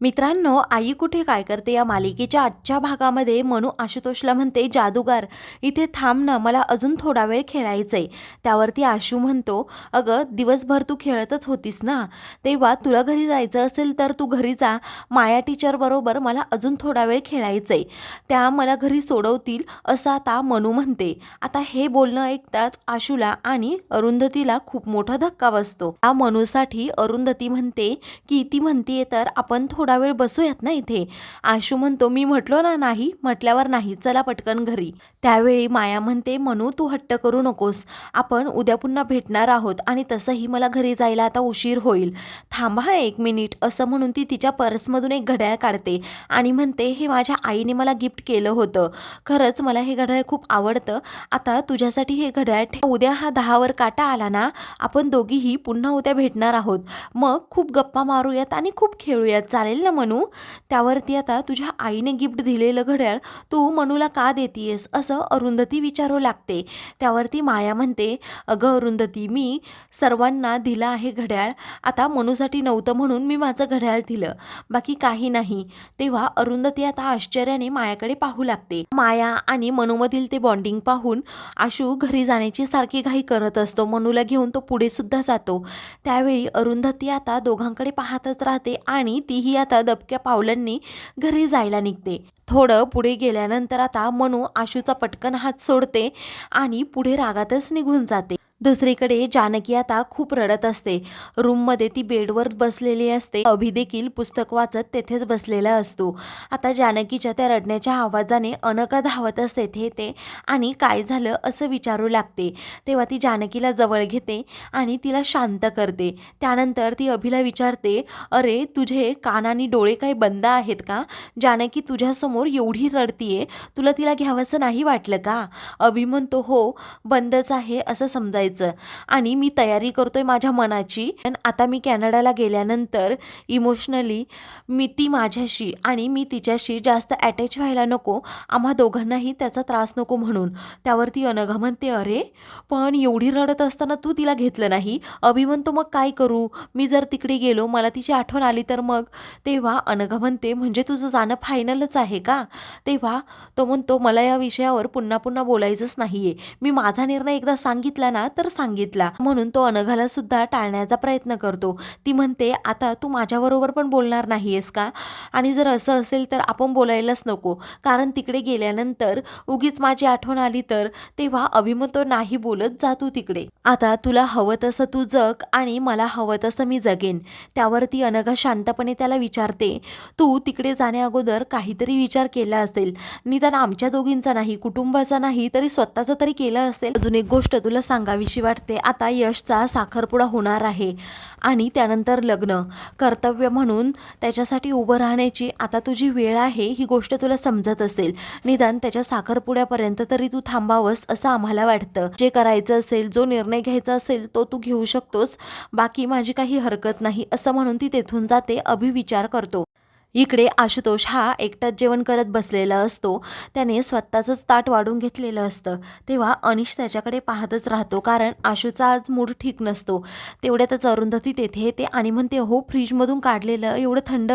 मित्रांनो आई कुठे काय करते या मालिकेच्या आजच्या भागामध्ये? मनू आशुतोषला म्हणते जादूगार इथे थांबणं मला अजून थोडा वेळ खेळायचंय. त्यावरती आशू म्हणतो अगं दिवसभर तू खेळतच होतीस ना? तेव्हा तुला घरी जायचं असेल तर तू घरी जा. माया टीचरबरोबर मला अजून थोडा वेळ खेळायचंय. त्या मला घरी सोडवतील असं आता मनू म्हणते. आता हे बोलणं ऐकताच आशूला आणि अरुंधतीला खूप मोठा धक्का बसतो. त्या मनूसाठी अरुंधती म्हणते की ती म्हणतीये तर आपण थोडं थोडा वेळ बसूयात ना इथे. आशू म्हणतो मी म्हटलो ना नाही म्हटल्यावर नाही चला पटकन घरी. त्यावेळी माया म्हणते म्हणू तू हट्ट करू नकोस. आपण उद्या पुन्हा भेटणार आहोत आणि तसंही मला घरी जायला आता उशीर होईल. थांबा एक मिनिट. असं म्हणून ती तिच्या पर्समधून एक घड्याळ काढते आणि म्हणते हे माझ्या आईने मला गिफ्ट केलं होतं. खरंच मला हे घड्याळ खूप आवडतं. आता तुझ्यासाठी हे घड्याळ ठेव. उद्या हा दहावर काटा आला ना आपण दोघीही पुन्हा उद्या भेटणार आहोत. मग खूप गप्पा मारूयात आणि खूप खेळूयात. चालेल ना मनू? त्यावरती आता तुझ्या आईने गिफ्ट दिलेलं घड्याळ तू मनूला का देतीयस? असं अरुंधती विचारू लागते. त्यावरती माया म्हणते अगं अरुंधती मी सर्वांना दिलं आहे घड्याळ. आता मनूसाठी नव्हतं म्हणून मी माझं घड्याळ दिलं. बाकी काही नाही. तेव्हा अरुंधती आता आश्चर्याने मायाकडे पाहू लागते. माया आणि मनूमधील ते बॉन्डिंग पाहून आशू घरी जाण्याची सारखी घाई करत असतो. मनूला घेऊन तो पुढे सुद्धा जातो. त्यावेळी अरुंधती आता दोघांकडे पाहतच राहते आणि तीही आता दबक्या पावलांनी घरी जायला निघते. थोडं पुढे गेल्यानंतर आता मनू आशूचा पटकन हात सोडते आणि पुढे रागातच निघून जाते. दुसरीकडे जानकी आता खूप रडत असते. रूममध्ये ती बेडवर बसलेली असते. अभि देखील पुस्तक वाचत तेथेच बसलेला असतो. आता जानकीच्या त्या रडण्याच्या आवाजाने अनका धावत असते. ते ते आणि काय झालं असं विचारू लागते. तेव्हा ती जानकीला जवळ घेते आणि तिला शांत करते. त्यानंतर ती अभिला विचारते अरे तुझे कान आणि डोळे काही बंद आहेत का? जानकी तुझ्यासमोर एवढी रडतीये. तुला तिला घ्यावंसं नाही वाटलं का? अभि म्हणतो हो बंदच आहे असं समजायचं. आणि मी तयारी करतोय माझ्या मनाची. पण आता मी कॅनडाला गेल्यानंतर इमोशनली मी ती माझ्याशी आणि मी तिच्याशी जास्त अटॅच व्हायला नको. आम्हा दोघांनाही त्याचा त्रास नको म्हणून. त्यावरती अनघा म्हणते अरे पण एवढी रडत असताना तू तिला घेतलं नाही? अभि म्हणतो मग काय करू? मी जर तिकडे गेलो मला तिची आठवण आली तर मग? तेव्हा अनघा म्हणते म्हणजे तुझं जाणं फायनलच आहे का? तेव्हा तो म्हणतो मला या विषयावर पुन्हा पुन्हा बोलायचंच नाही आहे मी माझा निर्णय एकदा सांगितला ना तर सांगितला. म्हणून तो अनघाला सुद्धा टाळण्याचा प्रयत्न करतो. ती म्हणते आता तू माझ्याबरोबर पण बोलणार नाहीयेस का? आणि जर असं असेल तर आपण बोलायलाच नको. कारण तिकडे गेल्यानंतर उगीच माझी आठवण आली तर तेव्हा अभिमतो नाही बोलत जा तू तिकडे. आता तुला हवं तसं तू जग आणि मला हवं तसं मी जगेन. त्यावरती अनघा शांतपणे त्याला विचारते तू तिकडे जाण्याअगोदर काहीतरी विचार केला असेल? निदान आमच्या दोघींचा नाही कुटुंबाचा नाही तरी स्वतःचा तरी केला असेल? अजून एक गोष्ट तुला सांगावी काहीशी वाटते आता यशचा साखरपुडा होणार आहे आणि त्यानंतर लग्न कर्तव्य म्हणून त्याच्यासाठी उभं राहण्याची आता तुझी वेळ आहे ही गोष्ट तुला समजत असेल निदान त्याच्या साखरपुड्यापर्यंत तरी तू थांबावंस असं आम्हाला वाटतं जे करायचं असेल जो निर्णय घ्यायचा असेल तो तू घेऊ शकतोस बाकी माझी काही हरकत नाही असं म्हणून ती तेथून जाते अभिविचार करतो इकडे आशुतोष हा एकटाच जेवण करत बसलेला असतो. त्याने स्वतःचंच ताट वाढून घेतलेलं असतं. तेव्हा अनिश त्याच्याकडे पाहतच राहतो कारण आशूचा आज मूड ठीक नसतो. तेवढ्यातच अरुंधती तेथे येते आणि म्हणते हो फ्रीजमधून काढलेलं एवढं थंड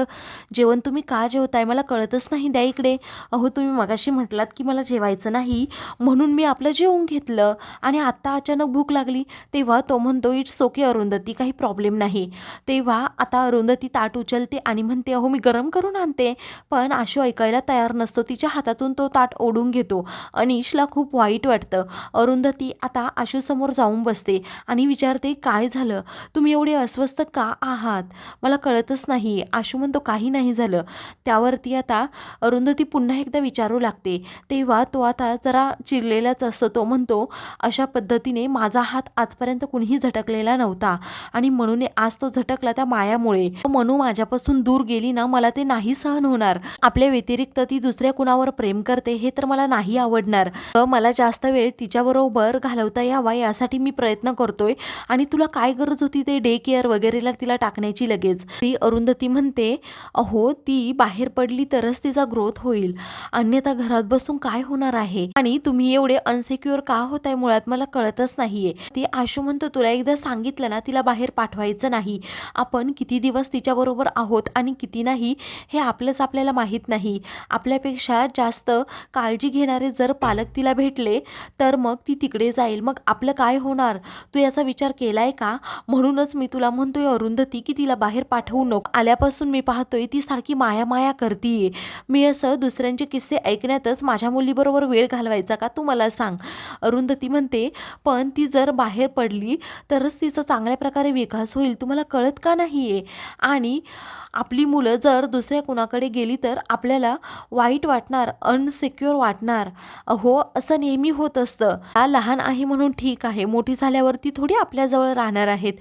जेवण तुम्ही का जेवताय? मला कळतच नाही द्या इकडे. अहो तुम्ही मगाशी म्हटलात की मला जेवायचं नाही. म्हणून मी आपलं जेवून घेतलं आणि आत्ता अचानक भूक लागली. तेव्हा तो म्हणतो इट्स ओके अरुंधती काही प्रॉब्लेम नाही. तेव्हा आता अरुंधती ताट उचलते आणि म्हणते अहो मी गरम करून आणते. पण आशू ऐकायला तयार नसतो. तिच्या हातातून तो ताट ओढून घेतो. अनिशला खूप वाईट वाटतं. अरुंधती आता आशूसमोर जाऊन बसते आणि विचारते काय झालं? तुम्ही एवढे अस्वस्थ का आहात? मला कळतच नाही. आशू म्हणतो काही नाही झालं. त्यावरती आता अरुंधती पुन्हा एकदा विचारू लागते. तेव्हा तो आता जरा चिडलेलाच असतो. तो म्हणतो अशा पद्धतीने माझा हात आजपर्यंत कुणीही झटकलेला नव्हता आणि म्हणून आज तो झटकला त्या मायामुळे. मनू माझ्यापासून दूर गेली ना मला ते नाही सहन होणार. आपल्या व्यतिरिक्त ती दुसऱ्या कुणावर प्रेम करते हे तर मला नाही आवडणार. मला जास्त वेळ तिच्याबरोबर घालवता यावा यासाठी मी प्रयत्न करतोय. आणि तुला काय गरज होती ते डे केअर वगैरेला तिला टाकण्याची लगेच? ती अरुंधती म्हणते अहो ती बाहेर पडली तरच तिचा ग्रोथ होईल. अन्यथा घरात बसून काय होणार आहे? आणि तुम्ही एवढे अनसेक्युअर का होताय मुळात? मला कळतच नाहीये. ती आशू म्हणतो तुला एकदा सांगितलं ना तिला बाहेर पाठवायचं नाही. आपण किती दिवस तिच्याबरोबर आहोत आणि किती नाही हे आपलंच आपल्याला माहीत नाही. आपल्यापेक्षा जास्त काळजी घेणारे जर पालक तिला भेटले तर मग ती तिकडे जाईल. मग आपलं काय होणार? तू याचा विचार केला आहे का? म्हणूनच मी तुला म्हणतोय अरुंधती की तिला बाहेर पाठवू नको. आल्यापासून मी पाहतोय ती सारखी माया माया करतीये. मी असं दुसऱ्यांचे किस्से ऐकण्यातच माझ्या मुलीबरोबर वेळ घालवायचा का? तू मला सांग. अरुंधती म्हणते पण ती जर बाहेर पडली तरच तिचा चांगल्या प्रकारे विकास होईल. तुम्हाला कळत का नाही आहे आणि आपली मुलं जर दुसऱ्या कुणाकडे गेली तर आपल्याला वाईट वाटणार अनसिक्युअर वाटणार. हो असं नेहमी होत असतं. हा लहान आहे म्हणून ठीक आहे मोठी झाल्यावर ती थोडी आपल्याजवळ राहणार आहेत.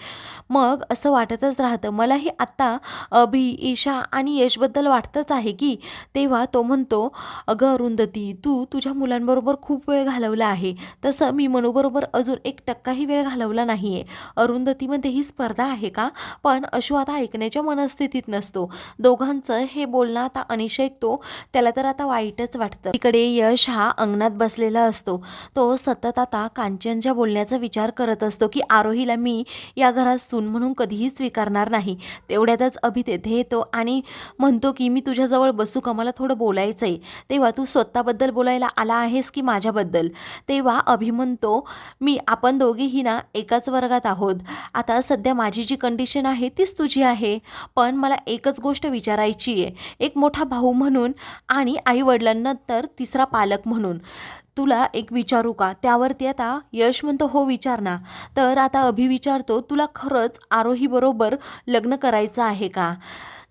मग असं वाटतच राहतं. मलाही आत्ता अभि ईशा आणि यशबद्दल वाटतंच आहे की तेव्हा तो म्हणतो अगं अरुंधती तू तुझ्या मुलांबरोबर खूप वेळ घालवला आहे. तसं मी मनूबरोबर अजून एक टक्काही वेळ घालवला नाही आहे अरुंधतीमध्ये ही स्पर्धा आहे का? पण अशू आता ऐकण्याच्या मनस्थितीत नसतो. दोघां दोघांचं हे बोलणं आता अनिश ऐकतो त्याला तर आता वाईटच वाटतं. इकडे यश हा अंगणात बसलेला असतो. तो सतत आता कांचनच्या बोलण्याचा विचार करत असतो की आरोहीला मी या घरात सून म्हणून कधीही स्वीकारणार नाही. तेवढ्यातच अभि तेथे येतो आणि म्हणतो की मी तुझ्याजवळ बसू का? मला थोडं बोलायचं आहे तेव्हा तू स्वतःबद्दल बोलायला आला आहेस की माझ्याबद्दल? तेव्हा अभि म्हणतो मी आपण दोघेही ना एकाच वर्गात आहोत. आता सध्या माझी जी कंडिशन आहे तीच तुझी आहे. पण मला एकच गोष्ट विचारायची आहे. एक मोठा भाऊ म्हणून आणि आईवडिलांनंतर तिसरा पालक म्हणून. तुला एक विचारू का? त्यावरती आता यश म्हणतो हो विचार ना. तर आता अभि विचारतो तुला खरंच आरोहीबरोबर लग्न करायचं आहे का?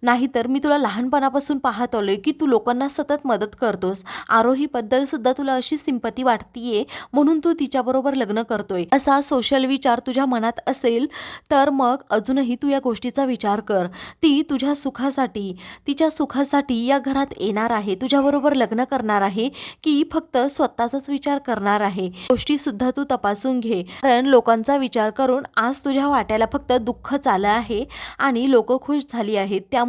नाहीतर मी तुला लहानपणापासून पाहत आलोय की तू लोकांना सतत मदत करतोस. आरोहीबद्दल सुद्धा तुला अशी सिंपती वाटतीये म्हणून तू तिच्याबरोबर लग्न करतोय. असा सोशल विचार तुझ्या मनात असेल तर मग अजूनही तू या गोष्टीचा विचार कर. ती तुझ्या सुखासाठी तिच्या सुखासाठी या घरात येणार आहे तुझ्याबरोबर लग्न करणार आहे की फक्त स्वतःचाच विचार करणार आहे. गोष्टी सुद्धा तू तपासून घे. कारण लोकांचा विचार करून आज तुझ्या वाट्याला फक्त दुःखच आलं आहे आणि लोक खुश झाली आहेत त्यामुळे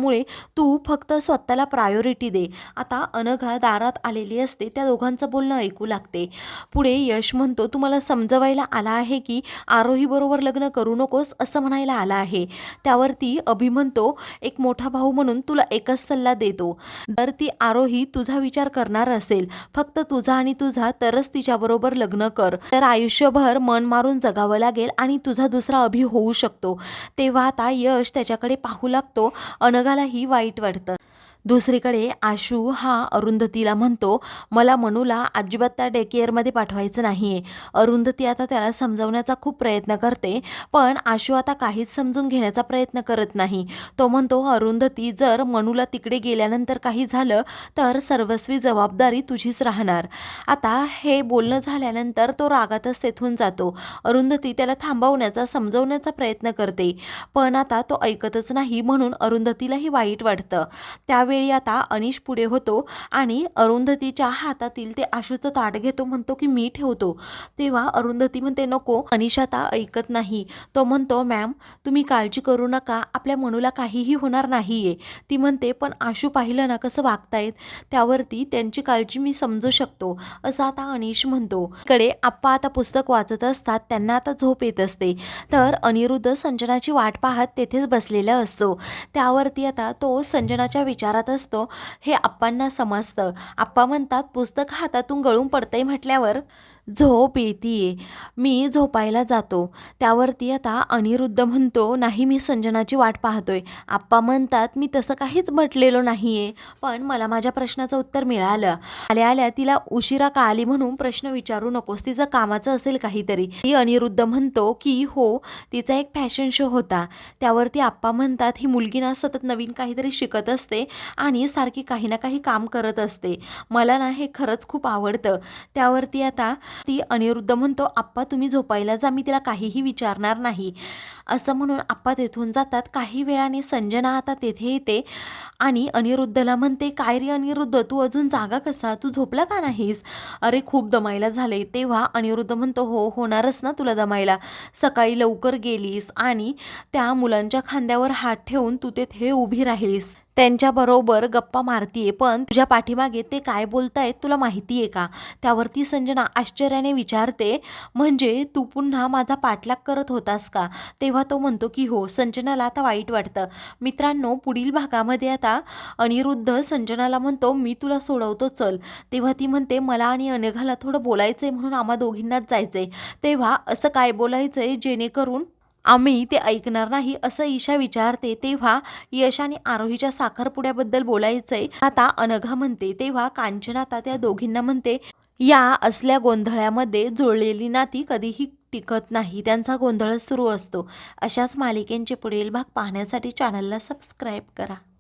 तू फक्त स्वतःला प्रायोरिटी दे. आता अनघा दारात आलेली असते त्या दोघांचं बोलणं ऐकू लागते. पुढे यश म्हणतो तुम्हाला समजवायला आला आहे की आरोहीबरोबर लग्न करू नकोस असं म्हणायला आला आहे. त्यावरती अभि म्हणतो एक मोठा भाऊ म्हणून तुला एकच सल्ला देतो. जर ती आरोही तुझा विचार करणार असेल फक्त तुझा आणि तुझा तरच तिच्याबरोबर लग्न कर. तर आयुष्यभर मन मारून जगावं लागेल आणि तुझा दुसरा अभि होऊ शकतो. तेव्हा आता यश त्याच्याकडे पाहू लागतो. जगालाही वाईट वाटतं. दुसरीकडे आशू हा अरुंधतीला म्हणतो मला मनूला अजिबात त्या डे केअरमध्ये पाठवायचं नाही आहे अरुंधती आता त्याला समजवण्याचा खूप प्रयत्न करते पण आशू आता काहीच समजून घेण्याचा प्रयत्न करत नाही. तो म्हणतो अरुंधती जर मनूला तिकडे गेल्यानंतर काही झालं तर सर्वस्वी जबाबदारी तुझीच राहणार. आता हे बोलणं झाल्यानंतर तो रागातच तेथून जातो. अरुंधती त्याला थांबवण्याचा समजवण्याचा प्रयत्न करते पण आता तो ऐकतच नाही म्हणून अरुंधतीलाही वाईट वाटतं. त्या त्यावेळी आता अनिश पुढे होतो आणि अरुंधतीच्या हातातील ते आशूचं ताट घेतो म्हणतो की मी ठेवतो. तेव्हा अरुंधती म्हणते नको अनिश आता ऐकत नाही. तो म्हणतो मॅम तुम्ही काळजी करू नका आपल्या मनूला काहीही होणार नाही आहे ती म्हणते पण आशू पाहिलं ना कसं वागतायत? त्यावरती त्यांची काळजी मी समजू शकतो असं आता अनिश म्हणतो. कडे आप्पा आता पुस्तक वाचत असतात त्यांना आता झोप येत असते. तर अनिरुद्ध संजनाची वाट पाहत तेथेच बसलेला असतो. त्यावरती आता तो संजनाच्या विचारात असतो हे आप्पांना समजतं. आप्पा म्हणतात पुस्तक हातातून गळून पडतंय म्हटल्यावर झोप येते मी झोपायला जातो. त्यावरती आता अनिरुद्ध म्हणतो नाही मी संजनाची वाट पाहतोय. आप्पा म्हणतात मी तसं काहीच म्हटलेलो नाही आहे पण मला माझ्या प्रश्नाचं उत्तर मिळालं. आल्या आल्या तिला उशिरा का आली म्हणून प्रश्न विचारू नकोस. तिचं कामाचं असेल काहीतरी. ती अनिरुद्ध म्हणतो की हो तिचा एक फॅशन शो होता. त्यावरती आप्पा म्हणतात ही मुलगी ना सतत नवीन काहीतरी शिकत असते आणि सारखी काही ना काही काम करत असते. मला ना हे खरंच खूप आवडतं. त्यावरती आता ती अनिरुद्ध म्हणतो आप्पा तुम्ही झोपायला जा मी तिला काहीही विचारणार नाही. असं म्हणून आप्पा तेथून जातात. काही वेळाने संजना आता तेथे येते आणि अनिरुद्धला म्हणते काय रे अनिरुद्ध तू अजून जागा कसा? तू झोपला का नाहीस? अरे खूप दमायला झाले तेव्हा अनिरुद्ध म्हणतो हो होणारच ना तुला दमायला. सकाळी लवकर गेलीस आणि त्या मुलांच्या खांद्यावर हात ठेवून तू तेथे उभी राहिलीस. त्यांच्याबरोबर गप्पा मारतीये. पण तुझ्या पाठीमागे ते काय बोलतायत तुला माहिती आहे का? त्यावरती संजना आश्चर्याने विचारते म्हणजे तू पुन्हा माझा पाठलाग करत होतास का? तेव्हा तो म्हणतो की हो संजनाला आता वाईट वाटतं. मित्रांनो पुढील भागामध्ये आता अनिरुद्ध संजनाला म्हणतो मी तुला सोडवतो चल. तेव्हा ती म्हणते मला आणि अनघाला थोडं बोलायचंय म्हणून आम्हा दोघींनाच जायचंय. तेव्हा असं काय बोलायचंय जेणेकरून आम्ही ते ऐकणार नाही असं ईशा विचारते. तेव्हा यश आणि आरोहीच्या साखरपुड्याबद्दल बोलायचंय. आता अनघा म्हणते तेव्हा कांचना आता त्या दोघींना म्हणते या असल्या गोंधळामध्ये जुळलेली नाती कधीही टिकत नाही त्यांचा गोंधळ सुरू असतो. अशाच मालिकेंचे पुढील भाग पाहण्यासाठी चॅनलला सबस्क्राईब करा.